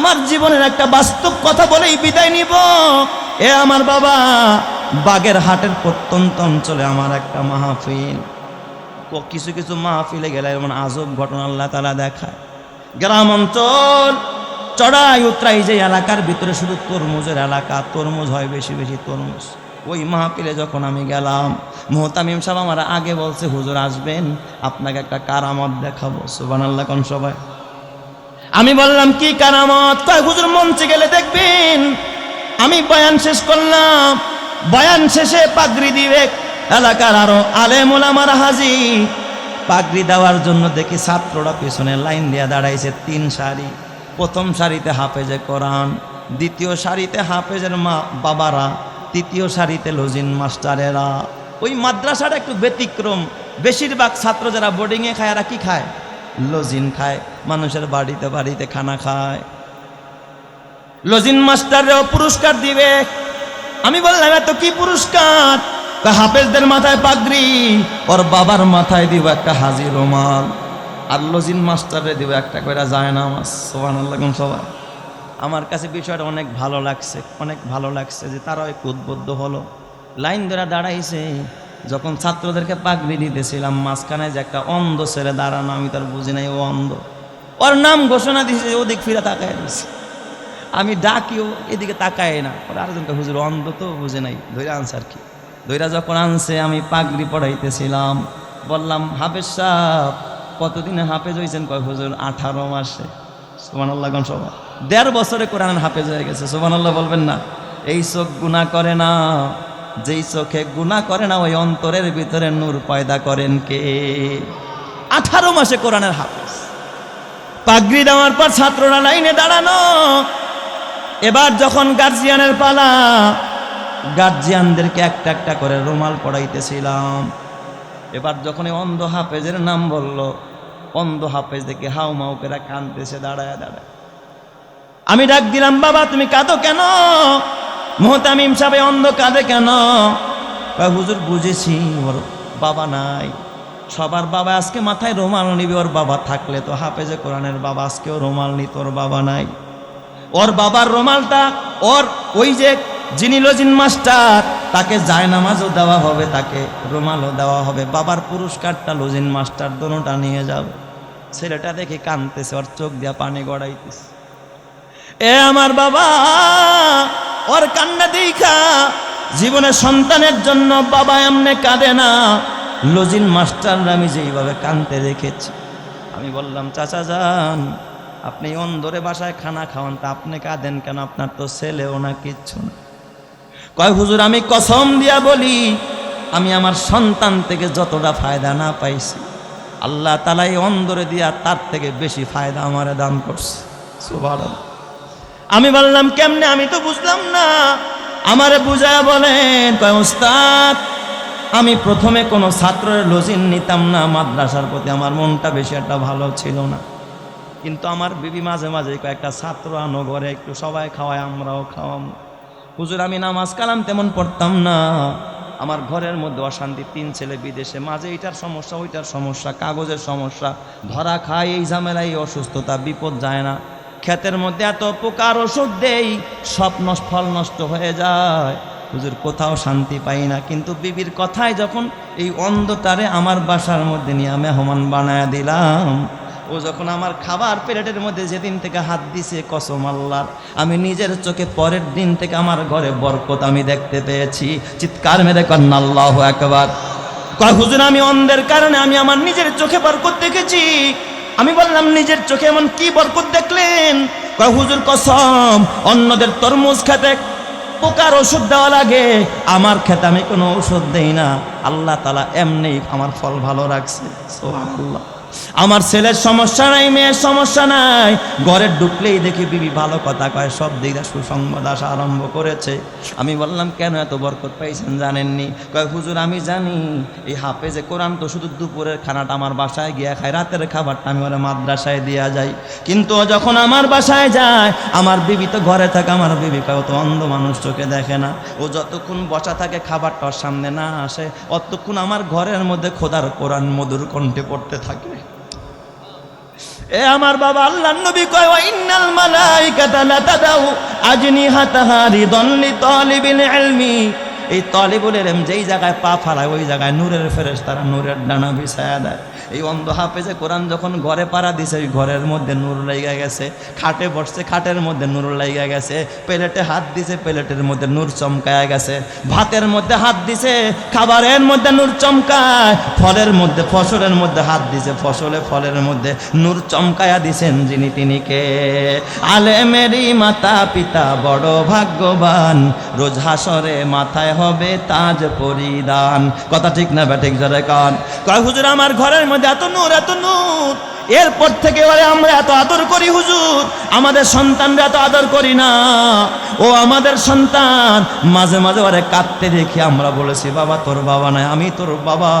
আমার জীবনের একটা বাস্তব কথা বলেই বিদায় নিব। এ আমার বাবা, বাগের হাটের প্রত্যন্ত অঞ্চলে আমার একটা মাহফিল। কিছু কিছু মাহফিলে গেলে এমন আজব ঘটনা আল্লাহ তালা দেখায়। গ্রাম অঞ্চল, চড়াই উতরাই যে এলাকার ভিতরে শুধু তরমুজের এলাকা, তরমুজ হয় বেশি বেশি তরমুজ। ওই মাহফিলে যখন আমি গেলাম, মোহতামিম সাহেব আমার আগে বলছে, হুজুর আসবেন, আপনাকে একটা কারামত দেখাবো। সুবান আল্লাহ কোন সবাই। আমি বললাম, কি কারামত? কয়, হুজুর মঞ্চে গেলে দেখবেন। আমি বয়ান শেষ করলাম। বয়ান শেষে পাগড়ি দিবে এলাকার আরও আলেমুল আমার হাজি পাগড়ি দেওয়ার জন্য দেখি ছাত্ররা পিছনে লাইন দিয়ে দাঁড়াইছে, তিন সারি। প্রথম সারিতে হাফেজে কোরআন, দ্বিতীয় সারিতে হাফেজের মা বাবারা, তৃতীয় সারিতে লজিন মাস্টারেরা। ওই মাদ্রাসাটা একটু ব্যতিক্রম। বেশিরভাগ ছাত্র যারা বোর্ডিংয়ে খায়, এরা কি খায়? লজিন খায়, মানুষের বাড়িতে বাড়িতে খানা খায়। লজিন মাস্টাররাও পুরস্কার দিবে। আমি বললাম, এত কি পুরস্কার? হাফেজদের মাথায় পাগড়ি, ওর বাবার মাথায় দিব একটা হাজি রোমাল আর লজিন মাস্টারে দিব একটা করে যায় না আমার সোহান লাগুন সবাই আমার কাছে বিষয়টা অনেক ভালো লাগছে, অনেক ভালো লাগছে যে তারাও একটু উদ্বুদ্ধ হলো। লাইন ধরে দাঁড়াইছে। যখন ছাত্রদেরকে পাগড়ি দিতেছিলাম, মাঝখানে যে একটা অন্ধ ছেলে দাঁড়ানো, আমি তার বুঝি নাই ও অন্ধ। ওর নাম ঘোষণা দিয়েছে ওদিক ফিরে তাকায় দিছে আমি ডাকিও এদিকে তাকায় না। পরে আরেকজনকে হুজুর, অন্ধ তো বুঝে নাই। ধৈরা আনছে আর কি। ধৈরা যখন আনছে, আমি পাগড়ি পড়াইতেছিলাম। বললাম, হাফেজ সাহ কতদিনে হাফেজ হয়েছেন কয়, হুজুর, আঠারো মাসে। সুবহানাল্লাহ, কোন সবাই দেড় বছরে কোরআন হাফেজ হয়ে গেছে। সুবহানাল্লাহ বলবেন না। এই চোখ গুণা করে না। যেই চোখে গুণা করে না, ওই অন্তরের ভিতরে নূর পয়দা করেন কে? আঠারো মাসে কোরআনের হাফেজ। পাগড়ি দেওয়ার পর ছাত্ররা লাইনে দাঁড়ানো। এবার যখন গার্জিয়ানের পালা গার্জিয়ানদেরকে একটা একটা করে রুমাল পড়াইতেছিলাম। এবার যখন অন্ধ হাফেজের নাম বলল, অন্ধ হাফেজ দেখে হাউ মাউ করে কানতেছে দাঁড়ায় দাঁড়ায়। আমি ডাক দিলাম, বাবা, তুমি কাঁদো কেন? মোহতামিম সাহেব অন্ধ কাঁদে কেন? হুজুর বুঝেছি, ওর বাবা নাই। সবার বাবা, আজকে মাথায় রুমাল নিবে, ওর বাবা থাকলে তো হাফেজে কোরআনের বাবা, আজকেও রুমাল নি ওর বাবা নাই। ওর বাবার রুমালটা, ওর ওই যে যিনি লজিন মাস্টার, তাকে জায়নামাজও দেওয়া হবে, তাকে রুমালও দেওয়া হবে। বাবার পুরস্কারটা লজিন মাস্টার দোনোটা নিয়ে যাবে ছেলেটা দেখে কানতেছে ওর চোখ দিয়া পানি গড়াইতেছে। এ আমার বাবা ওর কান্না দেখা। জীবনে সন্তানের জন্য বাবা এমনে কাঁদে না। লজিন মাস্টাররা আমি যেইভাবে কানতে দেখেছি। আমি বললাম, চাচা যান, আপনি অন্ধরে বাসায় খানা খাওয়ান, তা আপনি কাঁদেন কেন? আপনার তো ছেলেও না, কিচ্ছু না। কয়, হুজুর, আমি কসম দিয়া বলি, আমি আমার সন্তান থেকে যতটা ফায়দা না পাইছি, আল্লাহ তালাই এই অন্ধরে দিয়া তার থেকে বেশি ফায়দা আমারে দান করছে। সুবহানাল্লাহ। আমি বললাম, কেমনে? আমি তো বুঝলাম না। আমারে বুঝায় বলেন উস্তাদ, আমি প্রথমে কোনো ছাত্রের লজিন নিতাম না, মাদ্রাসার প্রতি আমার মনটা বেশি একটা ভালো ছিল না। কিন্তু আমার বিবি মাঝে মাঝে কয়েকটা ছাত্র আনো ঘরে, একটু সবাই খাওয়ায়, আমরাও খাওয়াম। হুজুর, আমি নামাজ কালাম তেমন পড়তাম না। আমার ঘরের মধ্যে অশান্তি, তিন ছেলে বিদেশে, মাঝে এইটার সমস্যা, ওইটার সমস্যা, কাগজের সমস্যা, ধরা খায়, এই ঝামেলা এই অসুস্থতা, বিপদ যায় না। ক্ষেতের মধ্যে এত পোকার ওষুধ দেই, সব ফল নষ্ট হয়ে যায়। হুজুর, কোথাও শান্তি পাই না। কিন্তু বিবির কথায় যখন এই অন্ধটারে আমার বাসার মধ্যে নিয়ে আমি মেহমান বানায় দিলাম, ও যখন আমার খাবার প্লেটের মধ্যে যেদিন থেকে হাত দিছে, কসম আল্লাহর, আমি নিজের চোখে পরের দিন থেকে আমার ঘরে বরকত আমি দেখতে পেয়েছি। চিৎকার মেরে কন্যা আল্লাহ একবার হুজুর, আমি অন্ধের কারণে আমি আমার নিজের চোখে বরকত দেখেছি। আমি বললাম, নিজের চোখে এমন কি বরকত দেখলেন? হুজুর কসম, অন্যদের তরমুজ খেতে পোকার ওষুধ দেওয়া লাগে। আমার খেতে আমি কোনো ওষুধ দেই না। আল্লাহ তালা এমনি আমার ফল ভালো রাখছে। আল্লাহ আমার ছেলের সমস্যা নাই, মেয়ের সমস্যা নাই। ঘরে ঢুকলেই দেখি বিবি ভালো কথা কয়, সব দিকে সুসংবাদ আসা আরম্ভ করেছে। আমি বললাম, কেন এত বরকত পাইছেন জানেননি? কয়, হুজুর, আমি জানি। এই হাফেজে কোরআন তো শুধু দুপুরের খানাটা আমার বাসায় গিয়া খায়, রাতের খাবারটা আমি ওরা মাদ্রাসায় দিয়া যাই। কিন্তু যখন আমার বাসায় যায়, আমার বিবি তো ঘরে থাকে, আমার বিবি কয়, ও তো অন্ধ মানুষ চোখে দেখে না। ও যতক্ষণ বসা থাকে, খাবারটা সামনে না আসে, অতক্ষণ আমার ঘরের মধ্যে খোদার কোরআন মধুর কণ্ঠে পড়তে থাকে। এ আমার বাবা আল্লাহ নবী কয় ইন্নাল মালাইকাতা লা তাদাউ আজনিহাতাহা রিদান লিতালিবিল ইলমি। এই তলিবুল ইলম যেই জায়গায় পা ফালায়, ওই জায়গায় নূরের ফেরেশতারা নূরের ডানা বিছায়া দেয়। এই অন্ধ হাফেজে কোরআন যখন ঘরে পাড়া দিছে, ওই ঘরের মধ্যে নূর লাইগা গেছে, খাটে বসছে, খাটের মধ্যে নূর লাইগা গেছে, প্লেটে হাত দিছে, প্লেটের মধ্যে নূর চমকায়া গেছে, ভাতের মধ্যে হাত দিছে, খাবারের মধ্যে নূর চমকায়, ফলের মধ্যে, ফসলের মধ্যে হাত দিছে, ফসলে ফলের মধ্যে নূর চমকায়া দিছেন যিনি তিনি কে? আলেমেরই মাতা পিতা বড় ভাগ্যবান, রোজ হাসরে মাথায় হবে তাজ পরিধান। কথা ঠিক না ব্যাটিক জরে কান? কয়, হুজুর, আমার ঘরের মধ্যে এত নূর এত নূর। এরপর থেকে ওরে আমরা এত আদর করি হুজুর। আমাদের সন্তানরা এত আদর করি না। ও আমাদের সন্তান, মাঝে মাঝে ওরে কাঁদতে দেখি আমরা বলেছি, বাবা, তোর বাবা নাই, আমি তোর বাবা।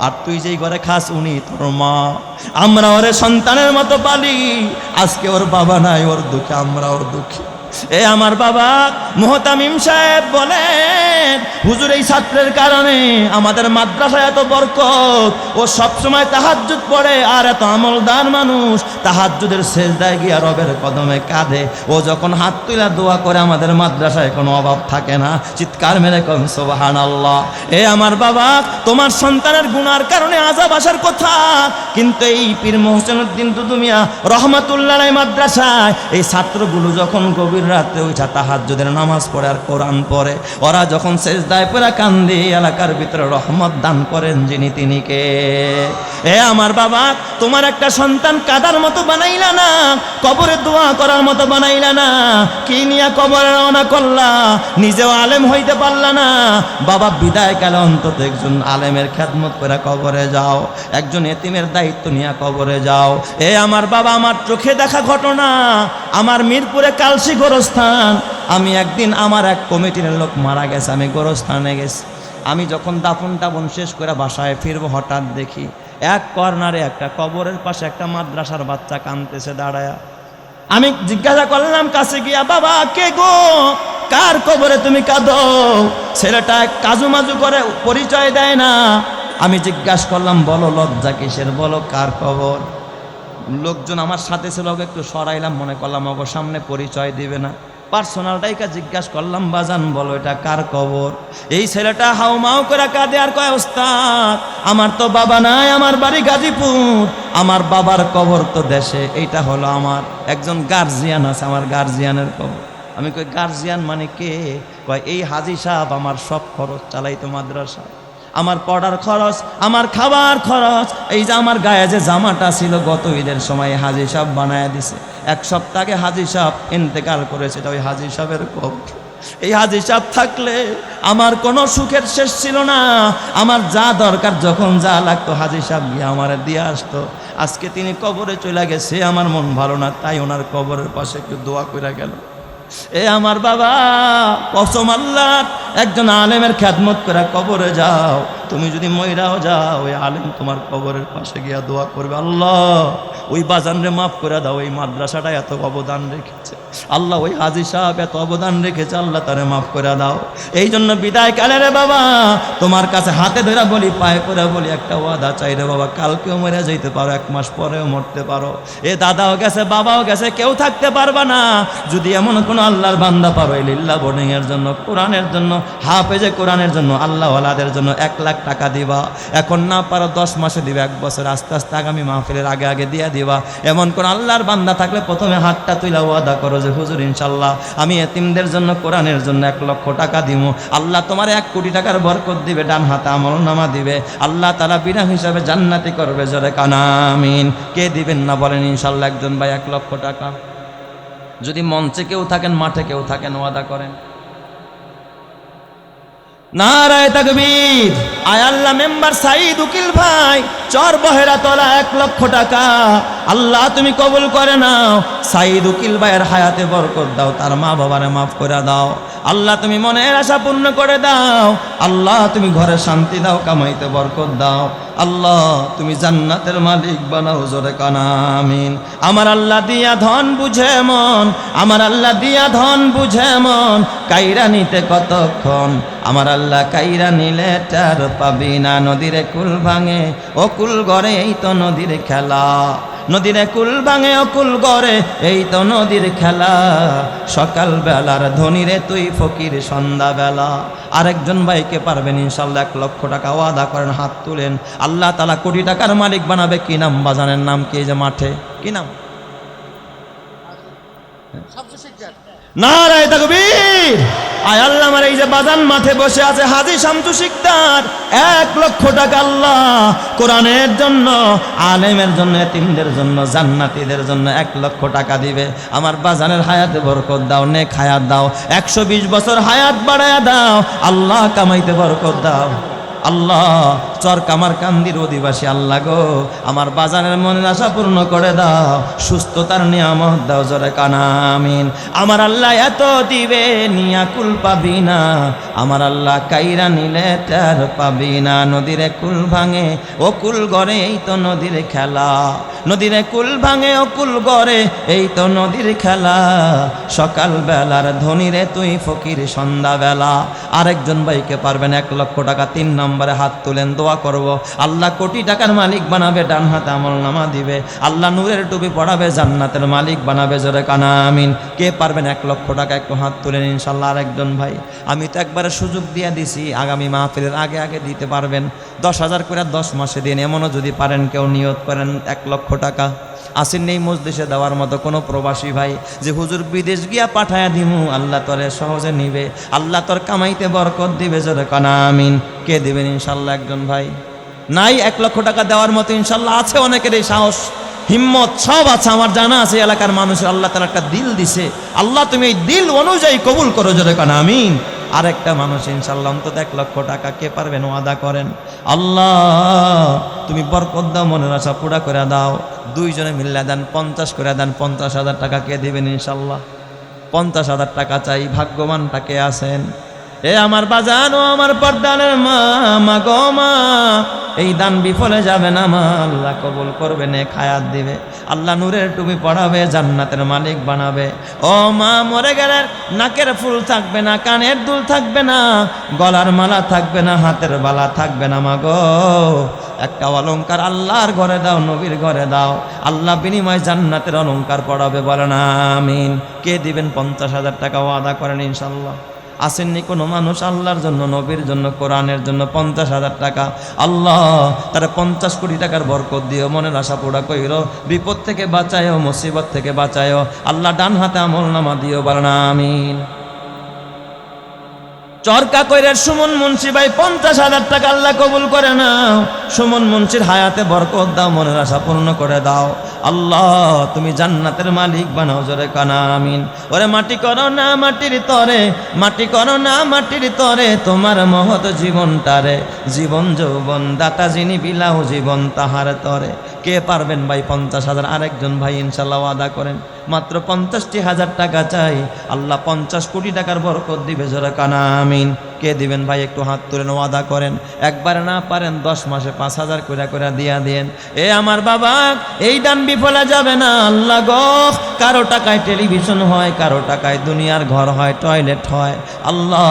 আর তুই যেই ঘরে খাস, উনি তোর মা। আমরা ওরে সন্তানের মতো পালি। আজকে ওর বাবা নাই, ওর দুঃখে, আমরা ওর দুঃখী। এ আমার বাবা মোহতামিম সাহেব বলেন, হুজুর, এই ছাত্রের কারণে আমাদের মাদ্রাসায় এত বরকত। ও সবসময় তাহাজ্জুদ পড়ে আর এত আমলদার মানুষ। তাহাজ্জুদের শেষদায় গিয়া রবের কদমে কাঁদে। ও যখন হাত তুলে দোয়া করে আমাদের মাদ্রাসায় কোনো অভাব থাকে না। চিৎকার মেরে কম সোবাহান আল্লাহ এ আমার বাবা, তোমার সন্তানের গুনার কারণে আজাব আসার কথা। কিন্তু এই পীর মোহসেন উদ্দিন দুদুমিয়া রহমাতুল্লাহ মাদ্রাসায় এই ছাত্রগুলো যখন গভীর রাতে ওইটা তাহাজ্জুদের নামাজ পড়ে আর কোরআন পড়ে। ওরা যখন শেষ দায় পড়া কান্দি, এলাকার ভিতরে রহমত দান করেন যিনি তিনি কে। এ আমার বাবা, তোমার একটা সন্তান কাদার মতো বানাইলা না, কবরে দোয়া করার মতো বানাইলা না, কি নিয়ে কবরে রওনা করলা, নিজেও আলেম হইতে পারলা না। বাবা, বিদায় কালে অন্তত একজন আলেমের খ্যাতমত করে কবরে যাও, একজন এতিমের দায়িত্ব নিয়ে কবরে যাও। এ আমার বাবা, আমার চোখে দেখা ঘটনা, আমার মিরপুরে কালসি গোরস্থান। আমি একদিন আমার এক কমিটির লোক মারা গেছে, আমি গোরস্থানে গেছি। আমি যখন দাফন টাফন শেষ করে বাসায় ফিরবো, হঠাৎ দেখি এক কর্নারে একটা কবরের পাশে একটা মাদ্রাসার বাচ্চা কানতেছে দাঁড়ায়া। আমি জিজ্ঞাসা করলাম, কাছে গিয়া বাবা, কে গো? কার কবরে তুমি কাঁদো? ছেলেটা কাজু মাজু করে পরিচয় দেয় না। আমি জিজ্ঞাসা করলাম, বলো, লজ্জা কিসের? বলো, কার কবর? লোকজন আমার সাথে ছিল, ওকে একটু সরাইলাম, মনে করলাম ওকে সামনে পরিচয় দিবে না। পার্সোনালটাইকে জিজ্ঞাসা করলাম, বাজান, বলো, এটা কার কবর? এই ছেলেটা হাউ মাউ করে কাঁদে আর কয়, ওস্তাদ, আমার তো বাবা নাই, আমার বাড়ি গাজীপুর। আমার বাবার কবর তো দেশে, এইটা হলো আমার। একজন গার্জিয়ান আছে, আমার গার্জিয়ানের কবর। আমি কই গার্জিয়ান মানে কে? কয়, এই হাজি সাহেব, আমার সব খরচ চালাইতো মাদ্রাসা আমার পড়ার খরচ, আমার খাবার খরচ। এই যে আমার গায়ে যে জামাটা ছিল, গত ঈদের সময় হাজি সাহেব বানায় দিছে। এক সপ্তাহ হাজি সাহেব ইন্তেকাল করেছে ওই হাজি কবর এই হাজি সাহেব থাকলে আমার কোনো সুখের শেষ ছিল না। আমার যা দরকার, যখন যা লাগতো, হাজি সাহেব গিয়ে আমার দিয়ে আসতো। আজকে তিনি কবরে চলে গেছে, আমার মন ভালো না, তাই ওনার কবরের পাশে একটু দোয়া করে গেল। এ আমার বাবা, কসম আল্লাহ একজন আলেমের খ্যাতমত করে কবরে যাও। তুমি যদি ময়রাও যাও, ওই আলেম তোমার কবরের পাশে গিয়া দোয়া করবে। আল্লাহ, ওই বাজানরে মাফ করে দাও, এই মাদ্রাসাটা এত অবদান রেখেছে। আল্লাহ, ওই হাজি সাহেব এত অবদান রেখেছে, আল্লাহ তারে মাফ করে দাও। এই জন্য বিদায় কালে রে বাবা, তোমার কাছে হাতে ধরে বলি, পায়ে করে বলি, একটা ওয়াদা চাই রে বাবা, কালকেও মরে যাইতে পারো, এক মাস পরেও মরতে পারো। এ দাদাও গেছে, বাবাও গেছে, কেউ থাকতে পারবা না। যদি এমন কোনো আল্লাহর বান্দা পাবে লিল্লা বোর্ডিং এর জন্য, কোরআনের জন্য হাফেজে কোরআনের জন্য আল্লাহ ওয়ালাদের জন্য এক লাখ টাকা দিবা। এখন না পারো দশ মাসে দিবা, এক বছর আস্তে আস্তে আগামী মাহফিলের আগে আগে দিয়ে দিবা। এমন কোন আল্লাহর বান্দা থাকলে প্রথমে হাতটা তুইলা ওয়াদা করো যে, হুজুর, ইনশাল্লাহ, আমি এতিমদের জন্য কোরআনের জন্য এক লক্ষ টাকা দিব। আল্লাহ তোমার এক কোটি টাকার বরকত দিবে, ডান হাতে আমল নামা দিবে। আল্লাহ তারা বিনা হিসাবে জান্নাতি করবে, জোরে কানামিন কে দিবেন না বলেন, ইনশাল্লাহ, একজন ভাই এক লক্ষ টাকা। যদি মঞ্চে কেউ থাকেন, মাঠে কেউ থাকেন, ওয়াদা করেন। নারায় তাকবীর। আয়াল্লা মেম্বার সাইদ উকিল ভাই চর বহেরা তলা এক লক্ষ টাকা। আল্লাহ, তুমি কবুল করে নাও। সাইদ উকিল ভাইয়ের হায়াতে বরকত দাও, তার মা বাবারে মাফ করে দাও। আল্লাহ, তুমি মনের আশা পূর্ণ করে দাও। আল্লাহ, তুমি ঘরে শান্তি দাও, কামাইতে বরকত দাও। আল্লাহ, তুমি জান্নাতের মালিক বানাও, জোরে কানামিন আমার আল্লাহ দিয়া ধন বুঝে মন, আমার আল্লাহ দিয়া ধন বুঝে মন। কাইরা নিতে কতক্ষণ? আমার আল্লাহ কাইরা নিলে টার পাবি না, নদীরে কুল ভাঙে। ও কুল গড়ে এই তো নদীর খেলা। নদীরে কুল বাঙে অকুল গড়ে, এই তো নদীর খেলা। সকাল বেলার ধনীরে তুই ফকির সন্ধ্যা বেলা আরেকজন ভাইকে পারবেন ইনশাল্লাহ এক লক্ষ টাকা ওয়াদা করেন, হাত তুলেন। আল্লাহ তালা কোটি টাকার মালিক বানাবে, কি নাম বাজানের নাম কি যে মাঠে? কি নাম? নারায় তাকবীর। আয় আল্লাহ, আমার এই যে বাজান মাঠে বসে আছে হাজি শামসু শিকদার, এক লক্ষ টাকা আল্লাহ কোরআনের জন্য, আলেমের জন্য, এতিমদের জন্য, জান্নাতীদের জন্য এক লক্ষ টাকা দিবে। আমার বাজানের হায়াতে বরকত দাও, নেক হায়াত দাও, একশো বিশ বছর হায়াত বাড়ায়া দাও, আল্লাহ কামাইতে বরকত দাও। আল্লাহ চর কামার কান্দির অধিবাসী, আল্লাহ গো, আমার বাজারের মনের আশা পূর্ণ করে দাও, সুস্থতার নিয়ামত দাও, জোরে কানামিন আমার আল্লাহ এত দিবে, নিয়া কুল পাবি না। আমার আল্লাহ কাইরা নিলে টের পাবি না। নদীরে কুল ভাঙে, ও কুল গড়ে, এই তো নদীর খেলা। নদীরে কুল ভাঙে, ও কুল গড়ে, এই তো নদীর খেলা। সকাল বেলার ধনীরে তুই ফকির সন্ধ্যা বেলা আরেকজন ভাইকে পারবেন এক লক্ষ টাকা, তিন নম্বরে হাত তুলেন, দোয়া করব। আল্লাহ কোটি টাকার মালিক বানাবে, ডান হাতে আমল নামা দিবে। আল্লাহ নূরের টুপি পড়াবে, জান্নাতের মালিক বানাবে, জোরে কানা, আমিন। কে পারবেন এক লক্ষ টাকা, একটু হাত তুলে নিন, ইনশাল্লাহ আরেকজন ভাই। আমি তো একবারে সুযোগ দিয়ে দিছি, আগামী মাহফিলের আগে আগে দিতে পারবেন। দশ হাজার করে দশ মাসে দিন, এমনও যদি পারেন, কেউ নিয়োগ করেন এক লক্ষ টাকা। আসেন নেই মসজিদে দেওয়ার মতো কোনো প্রবাসী ভাই যে হুজুর বিদেশ গিয়া পাঠায়া দিমু, আল্লাহ তোরে সহজে নিবে। আল্লাহ তোর কামাইতে বরকত দিবে জোরে কানা, আমিন। কে দিবেন ইনশাল্লাহ একজন ভাই? নাই, এক লক্ষ টাকা দেওয়ার মতো ইনশাল্লাহ আছে অনেকের এই সাহস। হিম্মত সব আছে, আমার জানা আছে এলাকার মানুষের। আল্লাহ তার একটা দিল দিছে। আল্লাহ তুমি এই দিল অনুযায়ী কবুল করো জোরে কানা, আমিন। আরেকটা মানুষ ইনশাল্লাহ অন্তত এক লক্ষ টাকা কে পারবেন ও আদা করেন। আল্লাহ, তুমি বরকত দাও, মনের আশা পুরা করে দাও। দুইজনে মিল্লা দেন পঞ্চাশ করে দেন, পঞ্চাশ হাজার টাকা কে দেবেন ইনশাল্লাহ পঞ্চাশ হাজার টাকা চাই, ভাগ্যবানটা কে আছেন? এ আমার বাজান ও আমার পর্দানের মা মা গো মা, এই দান বিফলে যাবে না, মা, আল্লাহ কবুল করবে নে খায়াত দিবে। আল্লাহ নূরের টুপি পড়াবে জান্নাতের মালিক বানাবে। ও মা, মরে গেলে নাকের ফুল থাকবে না, কানের দুল থাকবে না, গলার মালা থাকবে না, হাতের বালা থাকবে না, মা গো। একটা অলংকার আল্লাহর ঘরে দাও, নবীর ঘরে দাও। আল্লাহ বিনিময় জান্নাতের অলংকার পড়াবে বলেন আমিন। কে দিবেন পঞ্চাশ হাজার টাকা ওয়াদা করেন ইনশাল্লাহ আসেননি কোনো মানুষ আল্লাহর জন্য, নবীর জন্য, কোরআনের জন্য পঞ্চাশ হাজার টাকা। আল্লাহ তারা পঞ্চাশ কোটি টাকার বরকত দিও, মনের আশা পোড়া কইর। বিপদ থেকে বাঁচায়ও মুসিবত থেকে বাঁচায়ও আল্লাহ ডান হাতে আমল নামা দিও, বলেন আমিন। চরকা কইরে সুমন মুন্সি ভাই পঞ্চাশ হাজার টাকা আল্লাহ কবুল করে না সুমন মুন্সির হায়াতে বরকত দাও, মনের আশা পূর্ণ করে দাও। আল্লাহ, তুমি জান্নাতের মালিক, বানাও জোরে কানা, আমিন। ওরে মাটি করো না মাটির তরে, মাটি করো না মাটির তরে, তোমার মহৎ জীবনটারে। জীবন যৌবন দাতা যিনি বিলাও জীবন তাহার তরে। কে পারবেন ভাই পঞ্চাশ হাজার? আরেকজন ভাই ইনশাল্লাহ আদা করেন। মাত্র পঞ্চাশটি হাজার টাকা চাই। আল্লাহ পঞ্চাশ কোটি টাকার বরকত দিবে জোরে কানা আমিন। কে দিবেন ভাই একটু হাত তুলেন ওয়াদা করেন। একবার না পারেন দশ মাসে পাঁচ হাজার করে করে দিয়া দেন। এ আমার বাবা, এই দান বিফলে যাবে না। আল্লাহ গো, কারও টাকায় টেলিভিশন হয়, কারও টাকায় দুনিয়ার ঘর হয়, টয়লেট হয়। আল্লাহ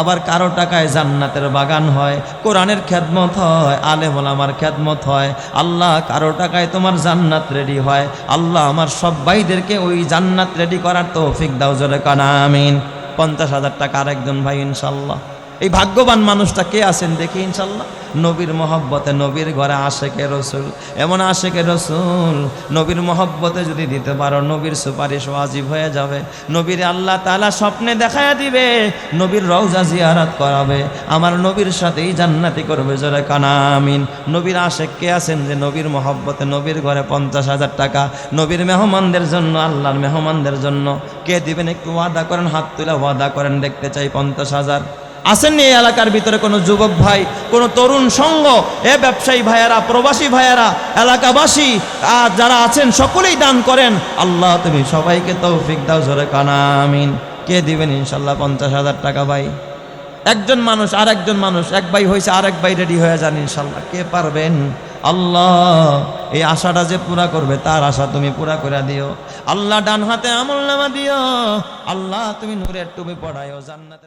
আবার কারও টাকায় জান্নাতের বাগান হয়, কোরআনের খ্যাদমত হয় আলে আমার খ্যাদমত হয়, আল্লাহ কারও টাকায় তোমার জান্নাত রেডি হয়, আল্লাহ আমার সব ভাইদেরকে ওই জান্নাত রেডি করার তৌফিক দাও জোরে কানা, আমিন। পঞ্চাশ হাজার টাকা আর একজন ভাই, ইনশাল্লাহ। এই ভাগ্যবান মানুষটা কে আছেন দেখি ইনশাল্লাহ? নবীর মহব্বতে নবীর ঘরে আশেকে রসুল। এমন আশেকে রসুল নবীর মহব্বতে যদি দিতে পারো, নবীর সুপারিশ ওয়াজিব হয়ে যাবে। নবীর আল্লাহ তালা স্বপ্নে দেখায় দিবে, নবীর রওজা জিয়ারাত করাবে। আমার নবীর সাথেই জান্নাতি করবে, জোরে কানামিন নবীর আশেক কে আছেন যে নবীর মহব্বতে নবীর ঘরে পঞ্চাশ হাজার টাকা। নবীর মেহমানদের জন্য, আল্লাহর মেহমানদের জন্য। কে দিবেন একটু ওয়াদা করেন, হাত তুলে ওয়াদা করেন, দেখতে চাই পঞ্চাশ হাজার। আসেননি এই এলাকার ভিতরে কোনো যুবক ভাই, কোনো তরুণ সঙ্গ, এ ব্যবসায়ী ভাইয়েরা, প্রবাসী ভাইয়েরা, এলাকাবাসী আর যারা আছেন সকলেই দান করেন। আল্লাহ তুমি সবাইকে তৌফিক দাও জোরে কানা, আমিন। কে দিবেন ইনশাল্লাহ পঞ্চাশ হাজার টাকা ভাই? একজন মানুষ আর একজন মানুষ, এক ভাই হয়েছে আর এক ভাই রেডি হয়ে যান ইনশাল্লাহ। কে পারবেন? আল্লাহ, এই আশাটা যে পুরা করবে, তার আশা তুমি পুরা করে দিও। আল্লাহ ডান হাতে আমল নামা দিও। আল্লাহ তুমি নূরের টুপি পড়ায়ও জান্নাতের